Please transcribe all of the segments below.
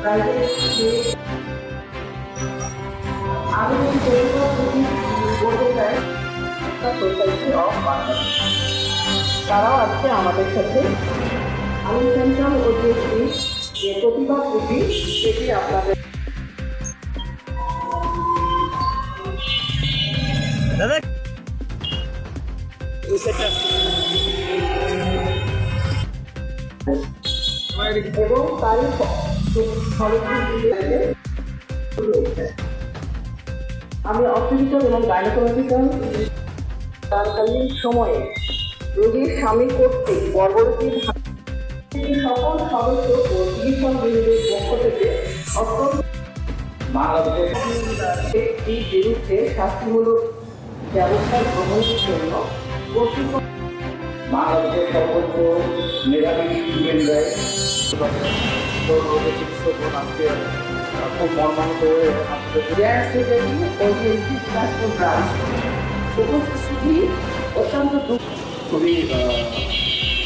Private আমি যদি কোনো যদি বলতে চাই সোসাইটি অফ তারাও আজকে আমাদের সাথে আমি সেন্ট্রাল ওজেসি যে প্রতিভা পুঁজি সেটি আপনাদের দাদা এবং খরচগুলিতে আমি অপটিক্যাল এবং গাইনোকোলজিক্যাল তারকালীন সময়ে রোগীর স্বামী কর্তৃক গর্ভবতীর সকল সদস্য ও চিকিৎসক বিভাগের পক্ষ থেকে অত্যন্ত বিরুদ্ধে শাস্তিমূলক ব্যবস্থা গ্রহণের জন্য কর্তৃপক্ষ বাংলাদেশের সর্বোচ্চ মেধাবী স্টুডেন্ট দেয়। খুব মর্মাহত হয়ে অত্যন্ত খুবই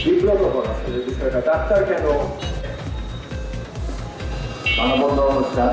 বিব্রতকর আসলে বিষয়টা। ডাক্তার কেন? মানববন্ধন অনুষ্ঠান।